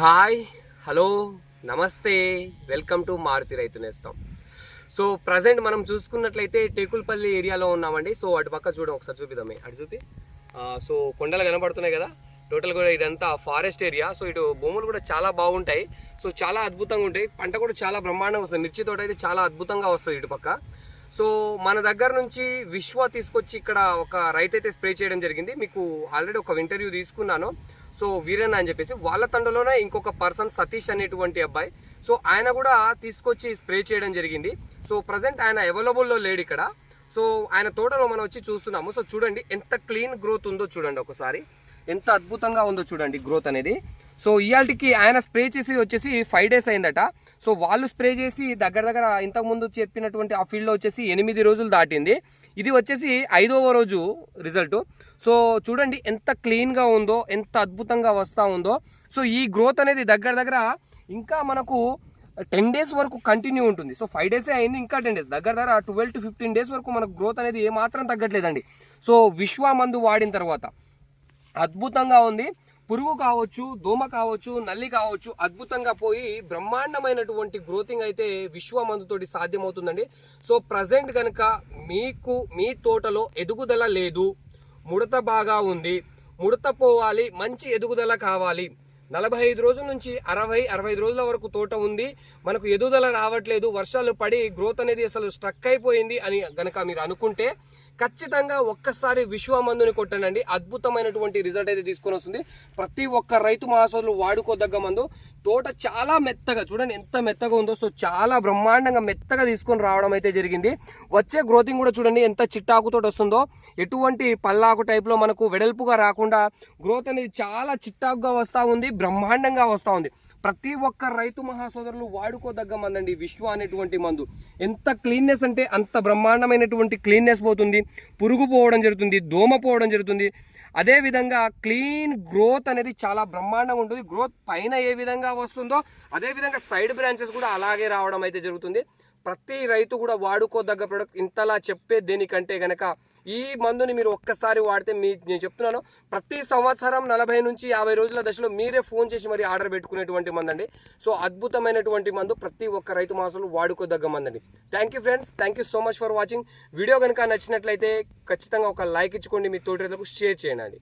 Hi hello namaste welcome to Maruthi Raithu Nestham. So present మనం చూసుకున్నట్లయితే టేకుల్పల్లి ఏరియాలో ఉన్నామండి. సో అటు పక్క చూడం ఒకసారి చూపిద్దామే. అటు చూపి. సో కొండలు కనబడుతున్నాయి కదా. టోటల్ కూడా ఇదంతా ఫారెస్ట్ ఏరియా సో ఇటు భూములు కూడా చాలా బాగుంటాయి. సో చాలా అద్భుతంగా ఉంటాయి. పంట కూడా చాలా బ్రహ్మాండంగా వస్తుంది. మిర్చి తోట అయితే చాలా అద్భుతంగా వస్తుంది ఇటు పక్క. సో మన దగ్గర నుంచి విశ్వ తీసుకొచ్చి ఇక్కడ ఒక రైతు అయితే స్ప్రే చేయడం జరిగింది. మీకు ఆల్రెడీ ఒక ఇంటర్వ్యూ తీసుకున్నాను. సో వీరన్న అని చెప్పేసి వాళ్ళ తండలోనే ఇంకొక పర్సన్ సతీష్ అనేటువంటి అబ్బాయి. సో ఆయన కూడా తీసుకొచ్చి స్ప్రే చేయడం జరిగింది. సో ప్రజెంట్ ఆయన అవైలబుల్లో లేడు ఇక్కడ. సో ఆయన తోటలో మనం వచ్చి చూస్తున్నాము. సో చూడండి ఎంత క్లీన్ గ్రోత్ ఉందో చూడండి ఒకసారి. ఎంత అద్భుతంగా ఉందో చూడండి గ్రోత్ అనేది. సో ఇవాళకి ఆయన స్ప్రే చేసి వచ్చేసి ఫైవ్ డేస్ అయిందట. సో వాళ్ళు స్ప్రే చేసి దగ్గర దగ్గర ఇంతకుముందు చెప్పినటువంటి ఆ ఫీల్డ్లో వచ్చేసి ఎనిమిది రోజులు దాటింది. ఇది వచ్చేసి ఐదవ రోజు రిజల్ట్ సో చూడండి ఎంత క్లీన్గా ఉందో ఎంత అద్భుతంగా వస్తూ ఉందో. సో ఈ గ్రోత్ అనేది దగ్గర దగ్గర ఇంకా మనకు టెన్ డేస్ వరకు కంటిన్యూ ఉంటుంది. సో ఫైవ్ డేసే అయింది ఇంకా టెన్ డేస్ దగ్గర దగ్గర ట్వెల్వ్ టు ఫిఫ్టీన్ డేస్ వరకు మనకు గ్రోత్ అనేది ఏమాత్రం తగ్గట్లేదండి. సో విశ్వ మందు వాడిన తర్వాత అద్భుతంగా ఉంది. పురుగు కావచ్చు దోమ కావచ్చు నల్లి కావచ్చు అద్భుతంగా పోయి బ్రహ్మాండమైనటువంటి గ్రోతింగ్ అయితే విశ్వ మందుతోటి సాధ్యమవుతుందండి. సో ప్రజెంట్ కనుక మీకు మీ తోటలో ఎదుగుదల లేదు ముడత బాగా ఉంది ముడత పోవాలి మంచి ఎదుగుదల కావాలి. నలభై ఐదు రోజుల నుంచి అరవై అరవై ఐదు రోజుల వరకు తోట ఉంది మనకు ఎదుగుదల రావట్లేదు వర్షాలు పడి గ్రోత్ అనేది అసలు స్ట్రక్ అయిపోయింది అని గనక మీరు అనుకుంటే ఖచ్చితంగా ఒక్కసారి విశ్వ మందుని కొట్టనండి. అద్భుతమైనటువంటి రిజల్ట్ అయితే తీసుకొని వస్తుంది. ప్రతి ఒక్క రైతు మహాసోదరులు వాడుకోదగ్గ మందు. తోట చాలా మెత్తగా చూడండి ఎంత మెత్తగా ఉందో. సో చాలా బ్రహ్మాండంగా మెత్తగా తీసుకొని రావడం అయితే జరిగింది. వచ్చే గ్రోతింగ్ కూడా చూడండి ఎంత చిట్టాకుతో వస్తుందో. ఎటువంటి పల్లాకు టైప్లో మనకు వెడల్పుగా రాకుండా గ్రోత్ అనేది చాలా చిట్టాకుగా వస్తూ ఉంది బ్రహ్మాండంగా వస్తూ ఉంది. ప్రతి ఒక్క రైతు మహాసోదరులు వాడుకోదగ్గ మందండి. విశ్వ అనేటువంటి మందు. ఎంత క్లీన్నెస్ అంటే అంత బ్రహ్మాండమైనటువంటి క్లీన్నెస్ పోతుంది. పురుగు పోవడం జరుగుతుంది దోమ పోవడం జరుగుతుంది. అదేవిధంగా క్లీన్ గ్రోత్ అనేది చాలా బ్రహ్మాండంగా ఉంటుంది. గ్రోత్ పైన ఏ విధంగా వస్తుందో అదే విధంగా సైడ్ బ్రాంచెస్ కూడా అలాగే రావడం అయితే జరుగుతుంది. ప్రతి రైతు కూడా వాడుకోదగ్గ ప్రొడక్ట్ ఇంతలా చెప్పే దేనికంటే కనుక ఈ మందుని మీరు ఒక్కసారి వాడితే మీ నేను చెప్తున్నాను ప్రతి సంవత్సరం నలభై నుంచి యాభై రోజుల దశలో మీరే ఫోన్ చేసి మరి ఆర్డర్ పెట్టుకునేటువంటి మందండి. సో అద్భుతమైనటువంటి మందు ప్రతి ఒక్క రైతు మాసాలు వాడుకోదగ్గ మందండి. Thank you friends thank you so much for watching video కనుక నచ్చినట్లయితే ఖచ్చితంగా ఒక లైక్ ఇచ్చుకోండి. మీ తోటి రైతులకు షేర్ చేయండి.